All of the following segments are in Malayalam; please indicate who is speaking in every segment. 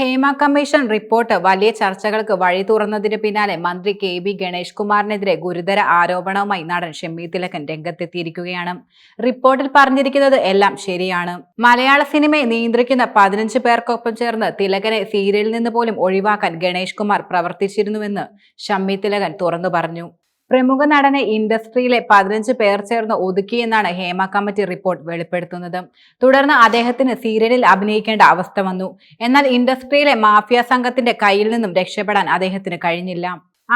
Speaker 1: ഹേമ കമ്മീഷൻ റിപ്പോർട്ട് വലിയ ചർച്ചകൾക്ക് വഴി തുറന്നതിന് പിന്നാലെ മന്ത്രി കെ ബി ഗണേഷ് കുമാറിനെതിരെ ഗുരുതര ആരോപണവുമായി നടൻ ഷെമ്മി തിലകൻ രംഗത്തെത്തിയിരിക്കുകയാണ്. റിപ്പോർട്ടിൽ പറഞ്ഞിരിക്കുന്നത് എല്ലാം ശരിയാണ്. മലയാള സിനിമയെ നിയന്ത്രിക്കുന്ന പതിനഞ്ച് പേർക്കൊപ്പം ചേർന്ന് തിലകനെ സീരിയലിൽ നിന്ന് പോലും ഒഴിവാക്കാൻ ഗണേഷ് കുമാർ പ്രവർത്തിച്ചിരുന്നുവെന്ന് ഷമ്മി തിലകൻ തുറന്നു പറഞ്ഞു. പ്രമുഖ നടനെ ഇൻഡസ്ട്രിയിലെ പതിനഞ്ച് പേർ ചേർന്ന് ഒതുക്കിയെന്നാണ് ഹേമ കമ്മിറ്റി റിപ്പോർട്ട് വെളിപ്പെടുത്തുന്നത്. തുടർന്ന് അദ്ദേഹത്തിന് സീരിയലിൽ അഭിനയിക്കേണ്ട അവസ്ഥ വന്നു. എന്നാൽ ഇൻഡസ്ട്രിയിലെ മാഫിയ സംഘത്തിന്റെ കയ്യിൽ നിന്നും രക്ഷപ്പെടാൻ അദ്ദേഹത്തിന് കഴിഞ്ഞില്ല.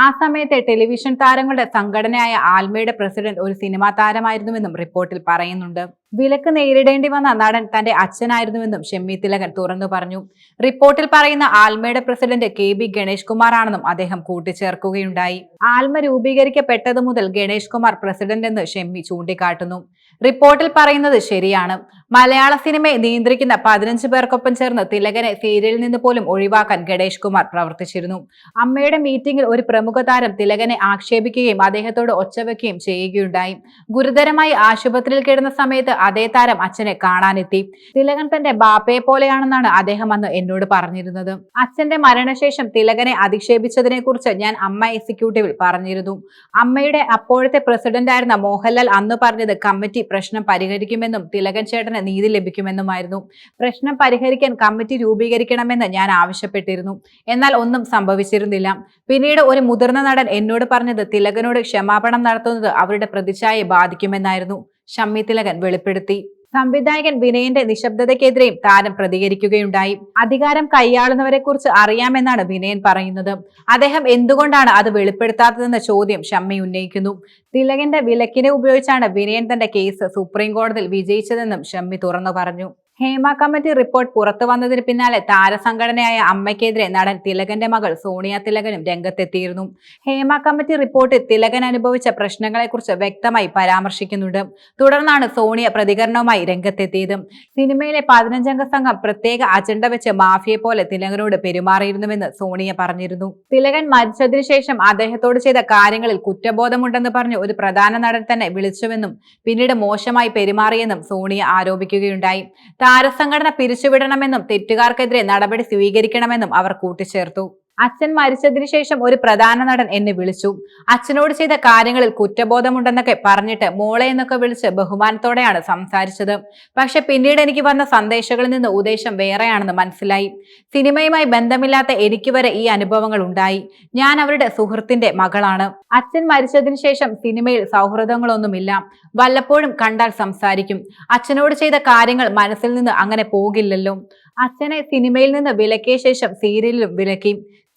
Speaker 1: ആ സമയത്തെ ടെലിവിഷൻ താരങ്ങളുടെ സംഘടനയായ ആൽമയുടെ പ്രസിഡന്റ് ഒരു സിനിമാ താരമായിരുന്നുവെന്നും റിപ്പോർട്ടിൽ പറയുന്നുണ്ട്. വിലക്ക് നേരിടേണ്ടി വന്ന നടൻ തന്റെ അച്ഛനായിരുന്നുവെന്നും ഷെമ്മി തിലകൻ തുറന്നു പറഞ്ഞു. റിപ്പോർട്ടിൽ പറയുന്ന ആൽമയുടെ president K B Ganesh Kumar ആണെന്നും അദ്ദേഹം കൂട്ടിച്ചേർക്കുകയുണ്ടായി. ആൽമ രൂപീകരിക്കപ്പെട്ടതു മുതൽ ഗണേഷ് കുമാർ പ്രസിഡന്റ് എന്ന് ഷെമ്മി ചൂണ്ടിക്കാട്ടുന്നു. റിപ്പോർട്ടിൽ പറയുന്നത് ശരിയാണ്. മലയാള സിനിമയെ നിയന്ത്രിക്കുന്ന പതിനഞ്ച് പേർക്കൊപ്പം ചേർന്ന് തിലകനെ സീരിയലിൽ നിന്ന് പോലും ഒഴിവാക്കാൻ ഗണേഷ് കുമാർ പ്രവർത്തിച്ചിരുന്നു. അമ്മയുടെ മീറ്റിംഗിൽ ഒരു പ്രമുഖ താരം തിലകനെ ആക്ഷേപിക്കുകയും അദ്ദേഹത്തോട് ഒച്ചവെക്കുകയും ചെയ്യുകയുണ്ടായി. ഗുരുതരമായി ആശുപത്രിയിൽ കിടന്ന സമയത്ത് അതേ താരം അച്ഛനെ കാണാനെത്തി. തിലകൻ തന്റെ ബാപ്പയെ പോലെയാണെന്നാണ് അദ്ദേഹം അന്ന് എന്നോട് പറഞ്ഞിരുന്നത്. അച്ഛന്റെ മരണശേഷം തിലകനെ അധിക്ഷേപിച്ചതിനെ കുറിച്ച് ഞാൻ അമ്മ എക്സിക്യൂട്ടീവിൽ പറഞ്ഞിരുന്നു. അമ്മയുടെ അപ്പോഴത്തെ പ്രസിഡന്റ് ആയിരുന്ന മോഹൻലാൽ അന്ന് പറഞ്ഞത് കമ്മിറ്റി പ്രശ്നം പരിഹരിക്കുമെന്നും തിലകൻ ചേട്ടന് നീതി ലഭിക്കുമെന്നുമായിരുന്നു. പ്രശ്നം പരിഹരിക്കാൻ കമ്മിറ്റി രൂപീകരിക്കണമെന്ന് ഞാൻ ആവശ്യപ്പെട്ടിരുന്നു. എന്നാൽ ഒന്നും സംഭവിച്ചിരുന്നില്ല. പിന്നീട് ഒരു മുതിർന്ന നടൻ എന്നോട് പറഞ്ഞത് തിലകനോട് ക്ഷമാപണം നടത്തുന്നത് അവരുടെ പ്രതിച്ഛായയെ ബാധിക്കുമെന്നായിരുന്നു. ഷമ്മി തിലകൻ വെളിപ്പെടുത്തി. സംവിധായകൻ വിനയന്റെ നിശബ്ദതയ്ക്കെതിരെയും താരം പ്രതികരിക്കുകയുണ്ടായി. അധികാരം കൈയാളുന്നവരെ കുറിച്ച് അറിയാമെന്നാണ് വിനയൻ പറയുന്നത്. അദ്ദേഹം എന്തുകൊണ്ടാണ് അത് വെളിപ്പെടുത്താത്തതെന്ന ചോദ്യം ഷമ്മി ഉന്നയിക്കുന്നു. തിലകന്റെ വിലക്കിനെ ഉപയോഗിച്ചാണ് വിനയൻ തന്റെ കേസ് സുപ്രീം കോടതിയിൽ വിജയിച്ചതെന്നും ഷമ്മി തുറന്നു പറഞ്ഞു. ഹേമ കമ്മിറ്റി റിപ്പോർട്ട് പുറത്തു വന്നതിന് പിന്നാലെ താരസംഘടനയായ അമ്മയ്ക്കെതിരെ നടൻ തിലകന്റെ മകൾ സോണിയ തിലകനും രംഗത്തെത്തിയിരുന്നു. ഹേമ കമ്മിറ്റി റിപ്പോർട്ടിൽ തിലകൻ അനുഭവിച്ച പ്രശ്നങ്ങളെക്കുറിച്ച് വ്യക്തമായി പരാമർശിക്കുന്നുണ്ട്. തുടർന്നാണ് സോണിയ പ്രതികരണവുമായി രംഗത്തെത്തിയത്. സിനിമയിലെ പതിനഞ്ചംഗ സംഘം പ്രത്യേക അജണ്ട വെച്ച് മാഫിയെ പോലെ തിലകനോട് പെരുമാറിയിരുന്നുവെന്ന് സോണിയ പറഞ്ഞിരുന്നു. തിലകൻ മരിച്ചതിനു ശേഷം അദ്ദേഹത്തോട് ചെയ്ത കാര്യങ്ങളിൽ കുറ്റബോധമുണ്ടെന്ന് പറഞ്ഞ് ഒരു പ്രധാന നടൻ തന്നെ വിളിച്ചുവെന്നും പിന്നീട് മോശമായി പെരുമാറിയെന്നും സോണിയ ആരോപിക്കുകയുണ്ടായി. താരസംഘടന പിരിച്ചുവിടണമെന്നും തെറ്റുകാർക്കെതിരെ നടപടി സ്വീകരിക്കണമെന്നും അവർ കൂട്ടിച്ചേർത്തു. അച്ഛൻ മരിച്ചതിനു ശേഷം ഒരു പ്രധാന നടൻ എന്നെ വിളിച്ചു. അച്ഛനോട് ചെയ്ത കാര്യങ്ങളിൽ കുറ്റബോധമുണ്ടെന്നൊക്കെ പറഞ്ഞിട്ട് മോളെ എന്നൊക്കെ വിളിച്ച് ബഹുമാനത്തോടെയാണ് സംസാരിച്ചത്. പക്ഷെ പിന്നീട് എനിക്ക് വന്ന സന്ദേശങ്ങളിൽ നിന്ന് ഉദ്ദേശം വേറെയാണെന്ന് മനസ്സിലായി. സിനിമയുമായി ബന്ധമില്ലാത്ത എനിക്ക് വരെ ഈ അനുഭവങ്ങൾ ഉണ്ടായി. ഞാൻ അവരുടെ സുഹൃത്തിന്റെ മകളാണ്. അച്ഛൻ മരിച്ചതിനു ശേഷം സിനിമയിൽ സൗഹൃദങ്ങളൊന്നുമില്ല. വല്ലപ്പോഴും കണ്ടാൽ സംസാരിക്കും. അച്ഛനോട് ചെയ്ത കാര്യങ്ങൾ മനസ്സിൽ നിന്ന് അങ്ങനെ പോകില്ലല്ലോ. അച്ഛനെ സിനിമയിൽ നിന്ന് വിലക്കിയ ശേഷം സീരിയലിലും വിലക്കി.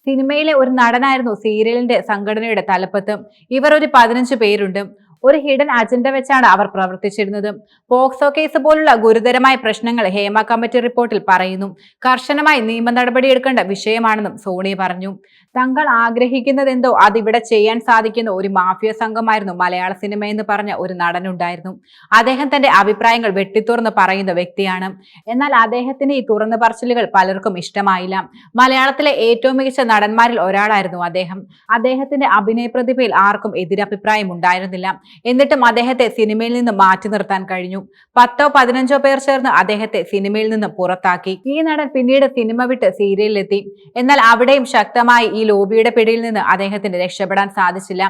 Speaker 1: സിനിമയിലെ ഒരു നടനായിരുന്നു സീരിയലിന്റെ സംഘടനയുടെ തലപ്പത്ത്. ഇവർ ഒരു പതിനഞ്ച് പേരുണ്ട്. ഒരു ഹിഡൻ അജണ്ട വെച്ചാണ് അവർ പ്രവർത്തിച്ചിരുന്നത്. പോക്സോ കേസ് പോലുള്ള ഗുരുതരമായ പ്രശ്നങ്ങൾ ഹേമ കമ്മിറ്റി റിപ്പോർട്ടിൽ പറയുന്നു. കർശനമായി നിയമ നടപടിയെടുക്കേണ്ട വിഷയമാണെന്നും സോണി പറഞ്ഞു. തങ്ങൾ ആഗ്രഹിക്കുന്നതെന്തോ അതിവിടെ ചെയ്യാൻ സാധിക്കുന്ന ഒരു മാഫിയ സംഘമായിരുന്നു മലയാള സിനിമ എന്ന് പറഞ്ഞ ഒരു നടനുണ്ടായിരുന്നു. അദ്ദേഹം തന്റെ അഭിപ്രായങ്ങൾ വെട്ടിത്തുറന്ന് പറയുന്ന വ്യക്തിയാണ്. എന്നാൽ അദ്ദേഹത്തിന് ഈ തുറന്നു പറച്ചിലുകൾ പലർക്കും ഇഷ്ടമായില്ല. മലയാളത്തിലെ ഏറ്റവും മികച്ച നടന്മാരിൽ ഒരാളായിരുന്നു അദ്ദേഹം. അദ്ദേഹത്തിന്റെ അഭിനയ പ്രതിഭയിൽ ആർക്കും എതിരഭിപ്രായം ഉണ്ടായിരുന്നില്ല. എന്നിട്ടും അദ്ദേഹത്തെ സിനിമയിൽ നിന്ന് മാറ്റി നിർത്താൻ കഴിഞ്ഞു. പത്തോ പതിനഞ്ചോ പേർ ചേർന്ന് അദ്ദേഹത്തെ സിനിമയിൽ നിന്ന് പുറത്താക്കി. ഈ നടൻ പിന്നീട് സിനിമ വിട്ട് സീരിയലിലെത്തി. എന്നാൽ അവിടെയും ശക്തമായി ഈ ലോബിയുടെ പിടിയിൽ നിന്ന് അദ്ദേഹത്തിന് രക്ഷപ്പെടാൻ സാധിച്ചില്ല.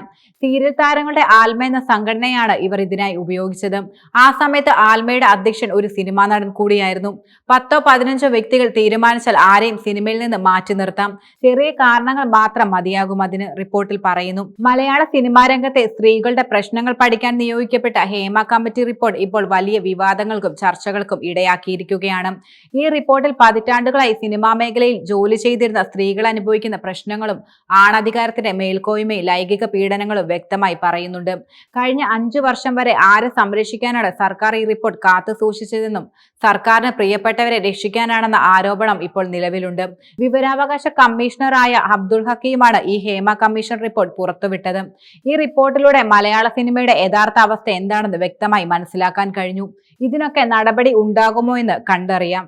Speaker 1: സീരിയൽ താരങ്ങളുടെ ആൽമ എന്ന സംഘടനയാണ് ഇവർ ഇതിനായി ഉപയോഗിച്ചത്. ആ സമയത്ത് ആൽമയുടെ അധ്യക്ഷൻ ഒരു സിനിമാ നടൻ കൂടിയായിരുന്നു. പത്തോ പതിനഞ്ചോ വ്യക്തികൾ തീരുമാനിച്ചാൽ ആരെയും സിനിമയിൽ നിന്ന് മാറ്റി നിർത്താം. ചെറിയ കാരണങ്ങൾ മാത്രം മതിയാകും അതിന് റിപ്പോർട്ടിൽ പറയുന്നു. മലയാള സിനിമാ രംഗത്തെ സ്ത്രീകളുടെ പ്രശ്നങ്ങൾ പഠിക്കാൻ നിയോഗിക്കപ്പെട്ട ഹേമ കമ്മിറ്റി റിപ്പോർട്ട് ഇപ്പോൾ വലിയ വിവാദങ്ങൾക്കും ചർച്ചകൾക്കും ഇടയാക്കിയിരിക്കുകയാണ്. ഈ റിപ്പോർട്ടിൽ പതിറ്റാണ്ടുകളായി സിനിമാ മേഖലയിൽ ജോലി ചെയ്തിരുന്ന സ്ത്രീകൾ അനുഭവിക്കുന്ന പ്രശ്നങ്ങളും ആണധികാരത്തിന്റെ മേൽക്കോയ്മയും ലൈംഗിക പീഡനങ്ങളും വ്യക്തമായി പറയുന്നുണ്ട്. കഴിഞ്ഞ അഞ്ചു വർഷം വരെ ആരെ സംരക്ഷിക്കാനാണ് സർക്കാർ ഈ റിപ്പോർട്ട് കാത്തു സൂക്ഷിച്ചതെന്നും സർക്കാരിന് പ്രിയപ്പെട്ടവരെ രക്ഷിക്കാനാണെന്ന ആരോപണം ഇപ്പോൾ നിലവിലുണ്ട്. വിവരാവകാശ കമ്മീഷണറായ അബ്ദുൾ ഹക്കീമാണ് ഈ ഹേമ കമ്മീഷൻ റിപ്പോർട്ട് പുറത്തുവിട്ടത്. ഈ റിപ്പോർട്ടിലൂടെ മലയാള സിനിമയുടെ യഥാർത്ഥ അവസ്ഥ എന്താണെന്ന് വ്യക്തമായി മനസ്സിലാക്കാൻ കഴിഞ്ഞു. ഇതിനൊക്കെ നടപടി ഉണ്ടാകുമോ എന്ന് കണ്ടറിയാം.